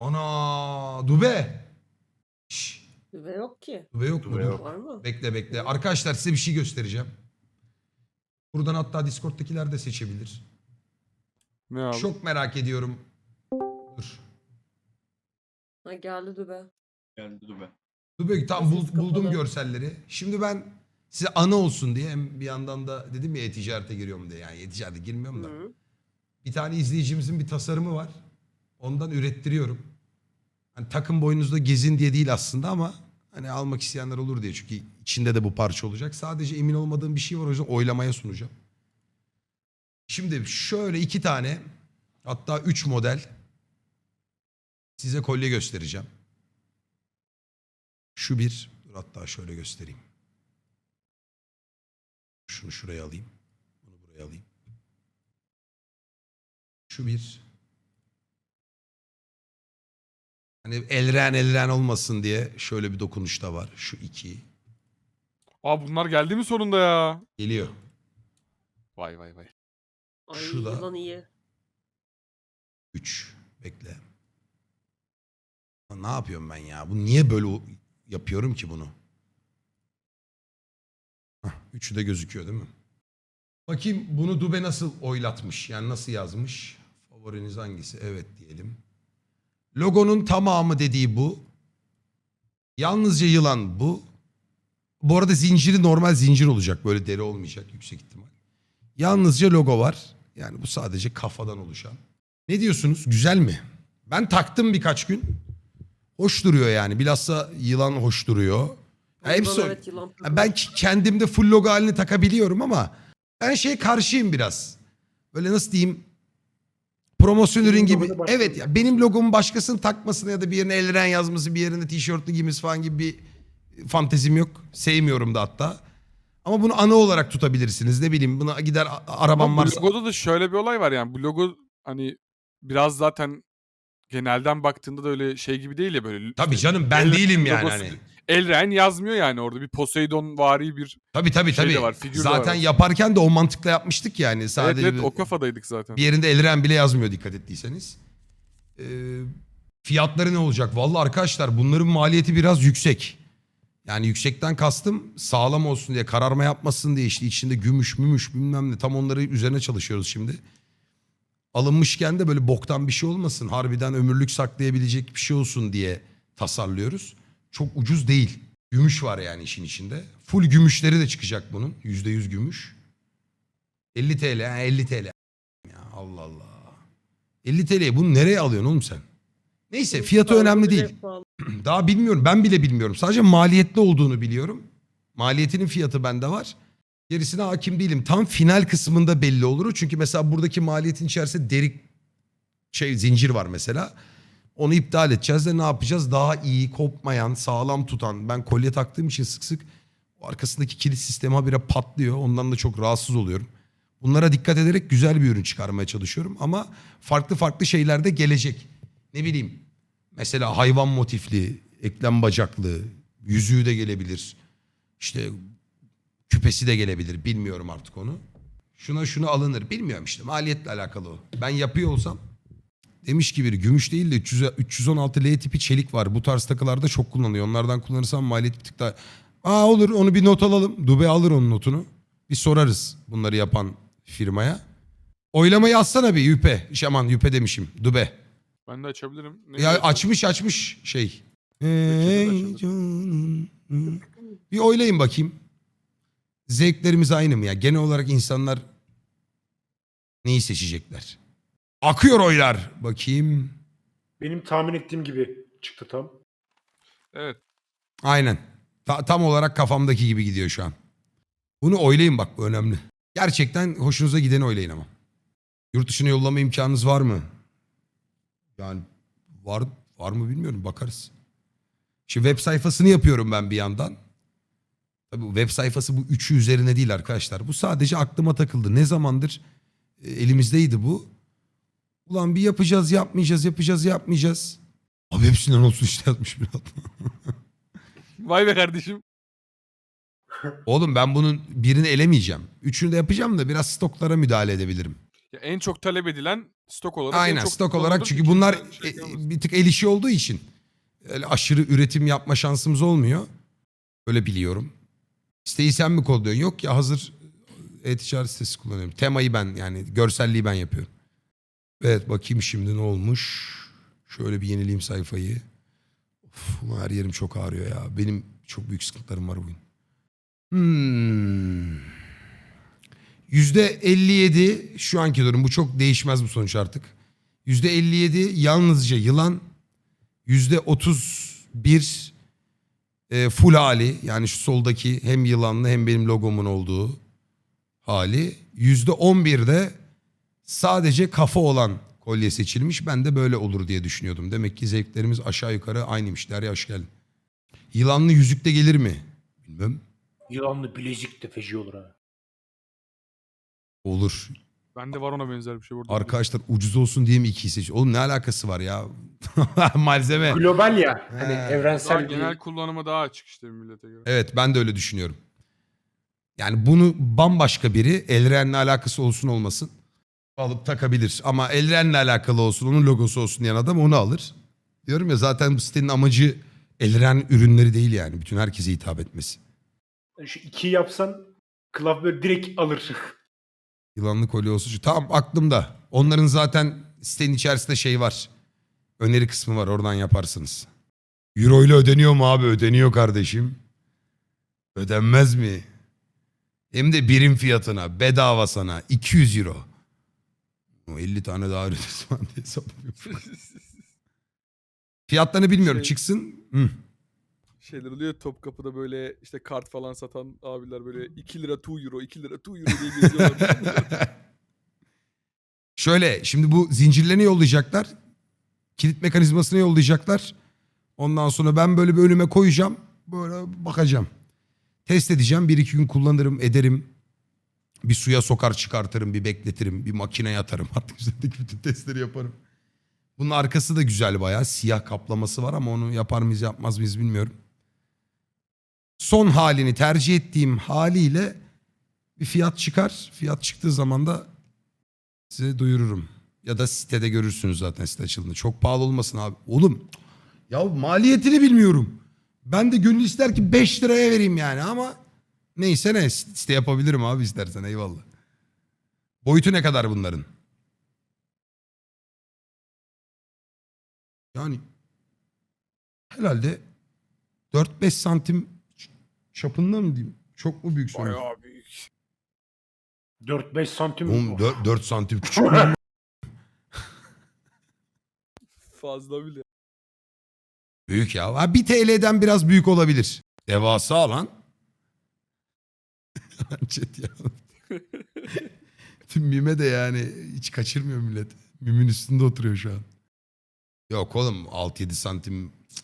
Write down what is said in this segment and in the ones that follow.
Ana dube. Şş, Ve yok ki. dube yok mu? Dube yok. Var mı? Bekle bekle. Arkadaşlar size bir şey göstereceğim. Buradan hatta Discord'dakiler de seçebilir. Ne abi? Çok merak ediyorum. Dur. Ha geldi dübe. Geldi dur be. Dube tam bul- buldum kapalı. görselleri. Şimdi ben size anı olsun diye hem bir yandan da dedim ya e-ticarete giriyorum diye. Yani e-ticarete girmiyorum da. Hı. Bir tane izleyicimizin bir tasarımı var. Ondan ürettiriyorum. Hani takım boynuzda gezin diye değil aslında ama hani almak isteyenler olur diye. Çünkü içinde de bu parça olacak. Sadece emin olmadığım bir şey var o yüzden oylamaya sunacağım. Şimdi şöyle iki tane hatta üç model size kolye göstereceğim. Şu bir. Dur hatta şöyle göstereyim. Şunu şuraya alayım. Bunu buraya alayım. Şu bir. Hani elren elren olmasın diye şöyle bir dokunuş da var. Şu iki. Aa bunlar geldi mi sonunda ya? Geliyor. Vay vay vay. Ay Şu da- yılan iyi. Üç. Bekle. Lan Ne yapıyorum ben ya? Bu niye böyle o- yapıyorum ki bunu? Üçü de gözüküyor değil mi? Bakayım bunu Dube nasıl oylatmış? Yani nasıl yazmış? Favoriniz hangisi? Evet diyelim. Logonun tamamı dediği bu. Yalnızca yılan bu. Bu arada zinciri normal zincir olacak. Böyle deri olmayacak yüksek ihtimal. Yalnızca logo var. Yani bu sadece kafadan oluşan. Ne diyorsunuz? Güzel mi? Ben taktım birkaç gün. Hoş duruyor yani. Bilhassa yılan hoş duruyor. Hepsi evet, yılan. ben kendimde full logo halini takabiliyorum ama ben şeye karşıyım biraz. Böyle nasıl diyeyim? Promosyon ürün gibi. logonu başkasının Evet ya benim logomu başkasının takmasına ya da bir yerine elren yazması, bir yerine tişörtlü giymesi falan gibi bir fantezim yok. Sevmiyorum da hatta. Ama bunu anı olarak tutabilirsiniz. Ne bileyim buna gider a- arabam Ama varsa. logoda da şöyle bir olay var yani. Bu logo hani biraz zaten genelden baktığında da öyle şey gibi değil ya böyle. Tabii canım ben değilim yani logosu- hani. Elren yazmıyor yani orada bir Poseidon vari bir Tabii tabii şey de tabii. var, figür de Zaten var. yaparken de o mantıkla yapmıştık yani. Sadece evet, evet bir- o kafadaydık zaten. bir yerinde Elren bile yazmıyor dikkat ettiyseniz. Ee, fiyatları ne olacak? Vallahi arkadaşlar bunların maliyeti biraz yüksek. Yani yüksekten kastım sağlam olsun diye kararma yapmasın diye işte içinde gümüş mümüş bilmem ne tam onları üzerine çalışıyoruz şimdi. Alınmışken de böyle boktan bir şey olmasın harbiden ömürlük saklayabilecek bir şey olsun diye tasarlıyoruz. Çok ucuz değil. Gümüş var yani işin içinde. Full gümüşleri de çıkacak bunun. Yüzde yüz gümüş. 50 TL. ha, 50 TL. Ya Allah Allah. 50 TL'ye bunu nereye alıyorsun oğlum sen? Neyse fiyatı önemli değil. Daha bilmiyorum. Ben bile bilmiyorum. Sadece maliyetli olduğunu biliyorum. Maliyetinin fiyatı bende var. Gerisine hakim değilim. Tam final kısmında belli olur. Çünkü mesela buradaki maliyetin içerisinde derik şey zincir var mesela. Onu iptal edeceğiz de ne yapacağız? Daha iyi, kopmayan, sağlam tutan. Ben kolye taktığım için sık sık arkasındaki kilit sistemi habire patlıyor. Ondan da çok rahatsız oluyorum. Bunlara dikkat ederek güzel bir ürün çıkarmaya çalışıyorum. Ama farklı farklı şeyler de gelecek. Ne bileyim mesela hayvan motifli, eklem bacaklı, yüzüğü de gelebilir. İşte küpesi de gelebilir. Bilmiyorum artık onu. Şuna şunu alınır. Bilmiyorum işte maliyetle alakalı o. Ben yapıyor olsam demiş ki biri gümüş değil de 300, 316 L tipi çelik var. Bu tarz takılarda çok kullanılıyor. Onlardan kullanırsam maliyet bir tık daha... Aa olur onu bir not alalım. Dube alır onun notunu. Bir sorarız bunları yapan firmaya. Oylamayı atsana bir Yüpe. Şaman Yüpe demişim. Dube. Ben de açabilirim. Ne Ya diyorsun? açmış açmış şey. Açılır. canım. Bir oylayın bakayım. Zevklerimiz aynı mı ya? Genel olarak insanlar neyi seçecekler? Akıyor oylar. Bakayım. Benim tahmin ettiğim gibi çıktı tam. Evet. Aynen. Ta- tam olarak kafamdaki gibi gidiyor şu an. Bunu oylayın bak bu önemli. Gerçekten hoşunuza gideni oylayın ama. Yurt dışına yollama imkanınız var mı? Yani var var mı bilmiyorum bakarız. Şimdi web sayfasını yapıyorum ben bir yandan. Tabii web sayfası bu üçü üzerine değil arkadaşlar. Bu sadece aklıma takıldı. Ne zamandır e, elimizdeydi bu. Ulan bir yapacağız yapmayacağız yapacağız yapmayacağız. Abi hepsinden olsun işte yazmış bir adam. Vay be kardeşim. Oğlum ben bunun birini elemeyeceğim. Üçünü de yapacağım da biraz stoklara müdahale edebilirim. Ya en çok talep edilen stok olarak. en Aynen çok stok olarak çünkü bunlar şey e, bir tık el işi olduğu için öyle aşırı üretim yapma şansımız olmuyor. Öyle biliyorum. Siteyi sen mi kodluyorsun? Yok ya hazır e-ticaret sitesi kullanıyorum. Temayı ben yani görselliği ben yapıyorum. Evet bakayım şimdi ne olmuş. Şöyle bir yenileyim sayfayı. Of, her yerim çok ağrıyor ya. Benim çok büyük sıkıntılarım var bugün. Hmm. %57 şu anki durum. Bu çok değişmez bu sonuç artık. %57 yalnızca yılan. %31 e, full hali. Yani şu soldaki hem yılanlı hem benim logomun olduğu hali. %11 de sadece kafa olan kolye seçilmiş. Ben de böyle olur diye düşünüyordum. Demek ki zevklerimiz aşağı yukarı aynıymış. Derya hoş geldin. Yılanlı yüzük de gelir mi? Bilmem. Yılanlı bilezik de feci olur ha. Olur. Bende var ona benzer bir şey burada. Arkadaşlar ucuz olsun diye mi ikiyi seçiyor? Oğlum ne alakası var ya? Malzeme. Global ya. Hani He. Daha evrensel bir... genel kullanıma daha açık işte millete göre. Evet ben de öyle düşünüyorum. Yani bunu bambaşka biri Elren'le alakası olsun olmasın alıp takabilir. Ama Elren'le alakalı olsun onun logosu olsun diyen adam onu alır. Diyorum ya zaten bu sitenin amacı Elren ürünleri değil yani. Bütün herkese hitap etmesi. Şu iki yapsan Klaf böyle direkt alır. Yılanlı kolye olsun. şu- Tamam aklımda. Onların zaten sitenin içerisinde şey var. Öneri kısmı var oradan yaparsınız. Euro ile ödeniyor mu abi? Ödeniyor kardeşim. Ödenmez mi? Hem de birim fiyatına bedava sana 200 euro. O 50 tane daha öderiz falan diye hesaplıyorum. Fiyatlarını bilmiyorum Şey- çıksın. Hı. Şeyler oluyor Topkapı'da böyle işte kart falan satan abiler böyle 2 lira 2 euro 2 lira 2 euro diye geziyorlar. Şöyle şimdi bu zincirlerini yollayacaklar. Kilit mekanizmasını yollayacaklar. Ondan sonra ben böyle bir önüme koyacağım. Böyle bakacağım. Test edeceğim. Bir iki gün kullanırım ederim. Bir suya sokar çıkartırım. Bir bekletirim. Bir makineye atarım. Artık üzerindeki bütün testleri yaparım. Bunun arkası da güzel bayağı. Siyah kaplaması var ama onu yapar mıyız yapmaz mıyız bilmiyorum. Son halini tercih ettiğim haliyle bir fiyat çıkar. Fiyat çıktığı zaman da size duyururum. Ya da sitede görürsünüz zaten site açıldığında. Çok pahalı olmasın abi. Oğlum ya maliyetini bilmiyorum. Ben de gönül ister ki 5 liraya vereyim yani ama neyse ne site yapabilirim abi istersen eyvallah. Boyutu ne kadar bunların? Yani herhalde 4-5 santim çapında mı diyeyim? Çok mu büyük söylüyorsun? Bayağı büyük. 4-5 santim. Oğlum Of. 4, 4 santim küçük mü? Fazla bile. Büyük ya. Ha, 1 TL'den biraz büyük olabilir. Devasa lan. Chat ya. Tüm mime de yani hiç kaçırmıyor millet. Mimin üstünde oturuyor şu an. Yok oğlum 6-7 santim cık.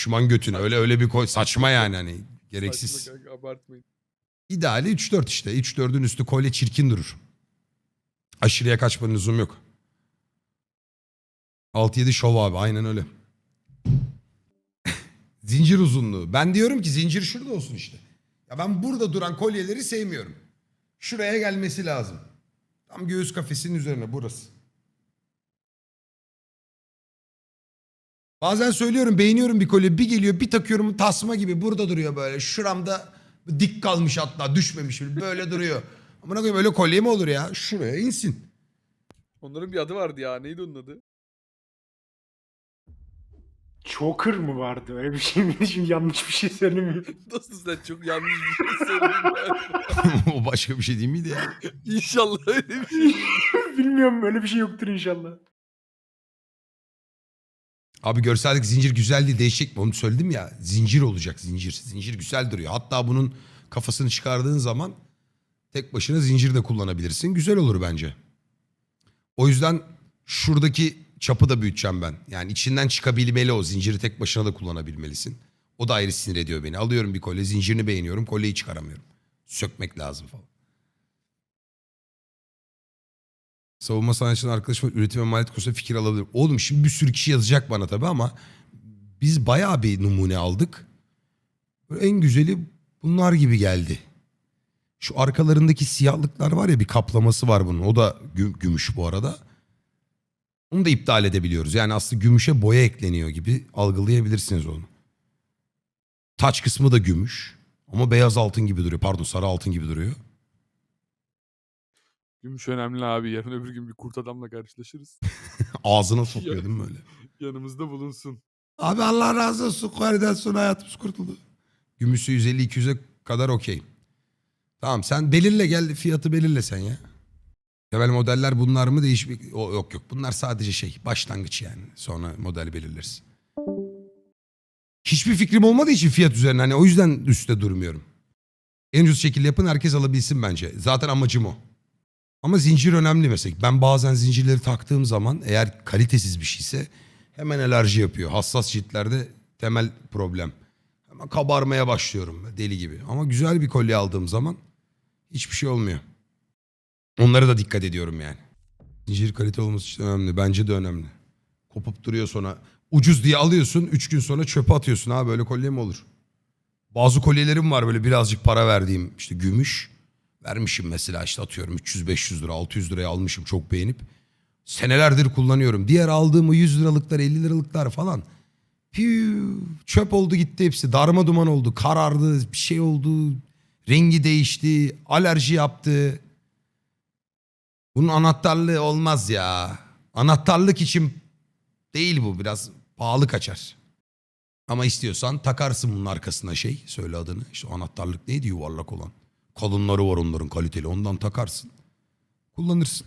Düşman götüne öyle öyle bir koy saçma yani hani gereksiz. Saçma kanka, abartmayın. İdeali 3-4 işte. 3-4'ün üstü kolye çirkin durur. Aşırıya kaçmanın lüzum yok. 6-7 şov abi aynen öyle. zincir uzunluğu. Ben diyorum ki zincir şurada olsun işte. Ya ben burada duran kolyeleri sevmiyorum. Şuraya gelmesi lazım. Tam göğüs kafesinin üzerine burası. Bazen söylüyorum beğeniyorum bir kolye bir geliyor bir takıyorum tasma gibi burada duruyor böyle. Şuramda dik kalmış hatta düşmemiş bile, böyle duruyor. Amına koyayım öyle kolye mi olur ya? Şuraya insin. Onların bir adı vardı ya. Neydi onun adı? Choker mı vardı? Öyle bir şey miydi? Şimdi yanlış bir şey söylemiyorum. Nasıl sen çok yanlış bir şey söyledin ben. o başka bir şey değil miydi ya? İnşallah öyle bir şey. Bilmiyorum öyle bir şey yoktur inşallah. Abi görsellik zincir güzel değil değişecek mi? Onu söyledim ya. Zincir olacak zincir. Zincir güzel duruyor. Hatta bunun kafasını çıkardığın zaman tek başına zincir de kullanabilirsin. Güzel olur bence. O yüzden şuradaki çapı da büyüteceğim ben. Yani içinden çıkabilmeli o. Zinciri tek başına da kullanabilmelisin. O da ayrı sinir ediyor beni. Alıyorum bir kolye zincirini beğeniyorum. Kolyeyi çıkaramıyorum. Sökmek lazım falan. Savunma sanatçının arkadaşım üretim ve maliyet konusunda fikir alabilir. Oğlum şimdi bir sürü kişi yazacak bana tabii ama biz bayağı bir numune aldık. Böyle en güzeli bunlar gibi geldi. Şu arkalarındaki siyahlıklar var ya bir kaplaması var bunun. O da gü- gümüş bu arada. Onu da iptal edebiliyoruz. Yani aslında gümüşe boya ekleniyor gibi algılayabilirsiniz onu. Taç kısmı da gümüş. Ama beyaz altın gibi duruyor. Pardon sarı altın gibi duruyor. Gümüş önemli abi. Yarın öbür gün bir kurt adamla karşılaşırız. Ağzına sokuyor değil mi böyle? Yanımızda bulunsun. Abi Allah razı olsun. Kore'den sonra hayatımız kurtuldu. Gümüşü 150-200'e kadar okey. Tamam sen belirle gel fiyatı belirle sen ya. Temel modeller bunlar mı değişik? O, yok yok bunlar sadece şey başlangıç yani. Sonra model belirleriz. Hiçbir fikrim olmadığı için fiyat üzerine hani o yüzden üstte durmuyorum. En ucuz şekilde yapın herkes alabilsin bence. Zaten amacım o. Ama zincir önemli mesela. Ben bazen zincirleri taktığım zaman eğer kalitesiz bir şeyse hemen alerji yapıyor. Hassas ciltlerde temel problem. Hemen kabarmaya başlıyorum deli gibi. Ama güzel bir kolye aldığım zaman hiçbir şey olmuyor. Onlara da dikkat ediyorum yani. Zincir kalite olması için önemli. Bence de önemli. Kopup duruyor sonra. Ucuz diye alıyorsun. Üç gün sonra çöpe atıyorsun. Ha böyle kolye mi olur? Bazı kolyelerim var böyle birazcık para verdiğim işte gümüş. Vermişim mesela işte atıyorum 300-500 lira 600 liraya almışım çok beğenip. Senelerdir kullanıyorum. Diğer aldığım o 100 liralıklar 50 liralıklar falan. Piu, çöp oldu gitti hepsi. Darma duman oldu. Karardı bir şey oldu. Rengi değişti. Alerji yaptı. Bunun anahtarlığı olmaz ya. Anahtarlık için değil bu biraz pahalı kaçar. Ama istiyorsan takarsın bunun arkasına şey söyle adını. İşte anahtarlık neydi yuvarlak olan. Kalınları var onların kaliteli ondan takarsın. Kullanırsın.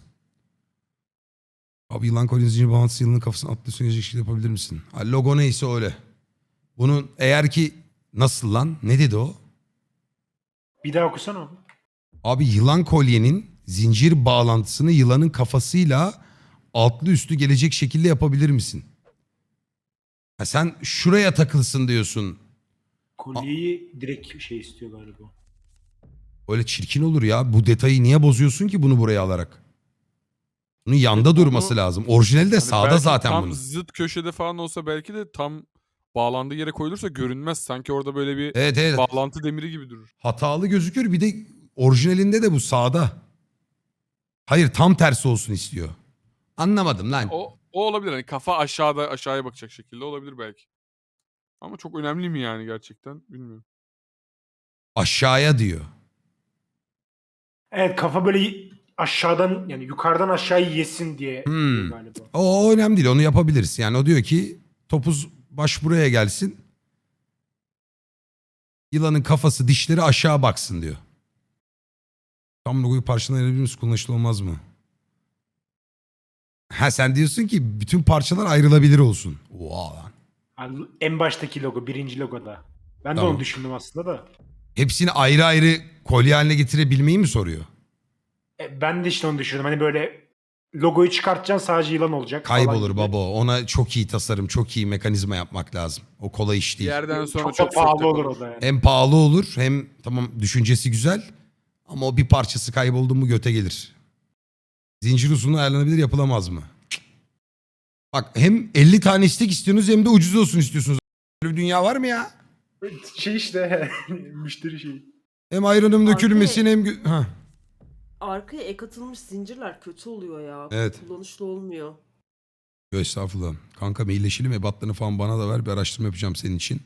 Abi yılan kolye zincir bağlantısı yılanın kafasına atlıyorsun gelecek şekilde yapabilir misin? Ha, logo neyse öyle. Bunun eğer ki nasıl lan ne dedi o? Bir daha okusana abi. Abi yılan kolyenin zincir bağlantısını yılanın kafasıyla altlı üstü gelecek şekilde yapabilir misin? Ha sen şuraya takılsın diyorsun. Kolyeyi direkt şey istiyor galiba. Öyle çirkin olur ya. Bu detayı niye bozuyorsun ki bunu buraya alarak? Bunun yanda onu- durması lazım. Orijinali de Hani sağda zaten tam bunun. zıt köşede falan olsa belki de tam bağlandığı yere koyulursa görünmez. Sanki orada böyle bir Evet evet. bağlantı demiri gibi durur. Hatalı gözükür. Bir de orijinalinde de bu sağda. Hayır tam tersi olsun istiyor. Anlamadım lan. O, o olabilir. Hani kafa aşağıda aşağıya bakacak şekilde olabilir belki. Ama çok önemli mi yani gerçekten bilmiyorum. Aşağıya diyor. Evet kafa böyle aşağıdan yani yukarıdan aşağıya yesin diye Hmm. galiba. O, o önemli değil. Onu yapabiliriz. Yani o diyor ki topuz baş buraya gelsin. Yılanın kafası dişleri aşağı baksın diyor. Tam logoyu parçadan ayırabilir misin? Kullanışlı olmaz mı? Ha sen diyorsun ki bütün parçalar ayrılabilir olsun. Oha lan. Yani en baştaki logo, birinci logoda. Ben de Tamam. onu düşündüm aslında da. Hepsini ayrı ayrı kolye haline getirebilmeyi mi soruyor? E, ben de işte onu düşündüm. Hani böyle logoyu çıkartacaksın sadece yılan olacak. falan Kaybolur gibi. baba. Ona çok iyi tasarım, çok iyi mekanizma yapmak lazım. O kolay iş Bir değil. yerden sonra Çok, çok, da pahalı olur o da yani. Hem pahalı olur hem tamam düşüncesi güzel ama o bir parçası kayboldu mu göte gelir. Zincir usulü ayarlanabilir yapılamaz mı? Cık. Bak hem 50 tane istek istiyorsunuz hem de ucuz olsun istiyorsunuz. Böyle bir dünya var mı ya? Şey işte müşteri şeyi. Hem ayranım Abi- dökülmesin hem... Ha. Arkaya ek atılmış zincirler kötü oluyor ya. Evet. Kullanışlı olmuyor. Yo, Estağfurullah. Kanka mailleşelim ebatlarını falan bana da ver bir araştırma yapacağım senin için.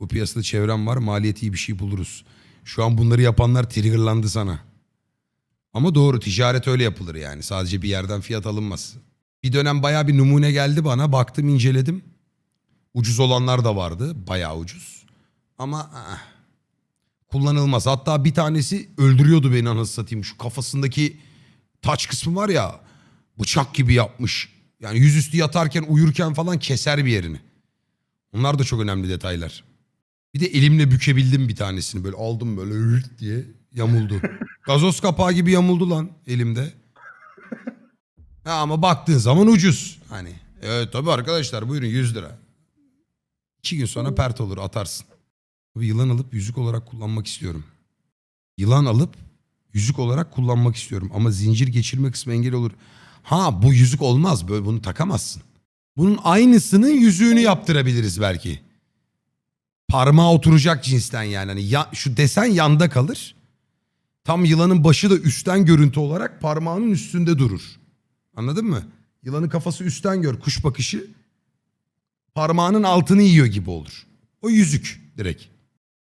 Bu piyasada çevrem var maliyeti iyi bir şey buluruz. Şu an bunları yapanlar triggerlandı sana. Ama doğru ticaret öyle yapılır yani. Sadece bir yerden fiyat alınmaz. Bir dönem bayağı bir numune geldi bana. Baktım inceledim. Ucuz olanlar da vardı. Bayağı ucuz. Ama ah, kullanılmaz. Hatta bir tanesi öldürüyordu beni anasını satayım. Şu kafasındaki taç kısmı var ya bıçak gibi yapmış. Yani yüzüstü yatarken uyurken falan keser bir yerini. Onlar da çok önemli detaylar. Bir de elimle bükebildim bir tanesini böyle aldım böyle hırt diye yamuldu. Gazoz kapağı gibi yamuldu lan elimde. Ha, ama baktığın zaman ucuz. Hani evet tabii arkadaşlar buyurun 100 lira. İki gün sonra pert olur atarsın. Yılan alıp yüzük olarak kullanmak istiyorum. Yılan alıp yüzük olarak kullanmak istiyorum. Ama zincir geçirme kısmı engel olur. Ha bu yüzük olmaz. Böyle bunu takamazsın. Bunun aynısının yüzüğünü yaptırabiliriz belki. parmağı oturacak cinsten yani. Hani ya, şu desen yanda kalır. Tam yılanın başı da üstten görüntü olarak parmağının üstünde durur. Anladın mı? Yılanın kafası üstten gör kuş bakışı. Parmağının altını yiyor gibi olur. O yüzük direkt.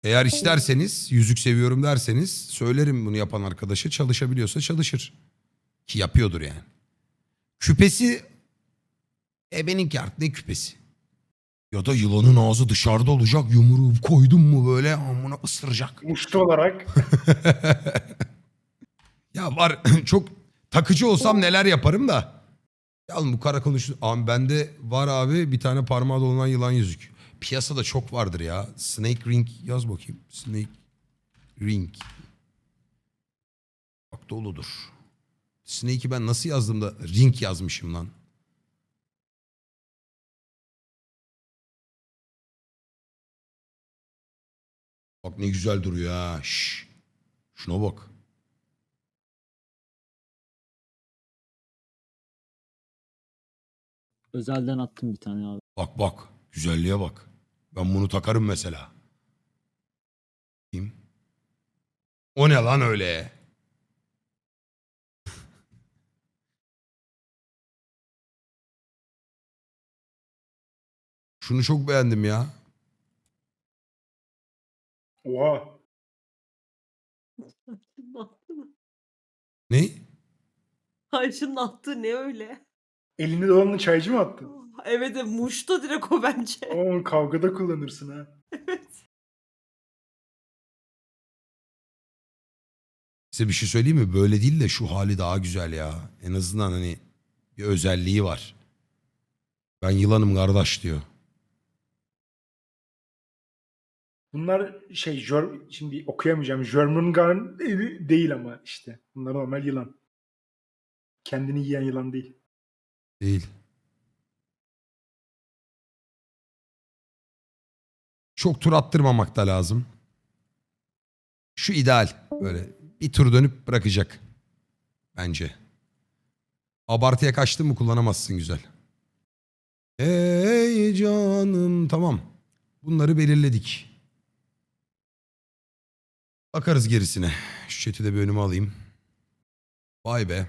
Eğer isterseniz yüzük seviyorum derseniz söylerim bunu yapan arkadaşa çalışabiliyorsa çalışır. Ki yapıyordur yani. Küpesi ebeninki artık ne küpesi? Ya da yılanın ağzı dışarıda olacak yumruğu koydun mu böyle amına ısıracak. Muştu olarak. Ya var çok takıcı olsam neler yaparım da. Ya oğlum bu kara konuştu. Abi bende var abi bir tane parmağı dolanan yılan yüzük. Piyasada çok vardır ya. Snake Ring yaz bakayım. Snake Ring. Bak doludur. Snake'i ben nasıl yazdım da ring yazmışım lan. Bak ne güzel duruyor ha. Şş. Şuna bak. Özelden attım bir tane abi. Bak bak. Güzelliğe bak. Ben bunu takarım mesela. Kim? O ne lan öyle? Şunu çok beğendim ya. Oha. Ne? Ay şunun attığı ne öyle? Elini dolanlı çaycı mı attın? Evet evet muştu direkt o bence. Oo, kavgada kullanırsın ha. evet. Size bir şey söyleyeyim mi? Böyle değil de şu hali daha güzel ya. En azından hani bir özelliği var. Ben yılanım kardeş diyor. Bunlar şey jör, şimdi okuyamayacağım. Jörmungandr değil ama işte. Bunlar normal yılan. Kendini yiyen yılan değil. Değil. Çok tur attırmamak da lazım. Şu ideal. Böyle bir tur dönüp bırakacak. Bence. Abartıya kaçtın mı kullanamazsın güzel. Ey canım tamam. Bunları belirledik. Bakarız gerisine. Şu chat'i de bir önüme alayım. Vay be.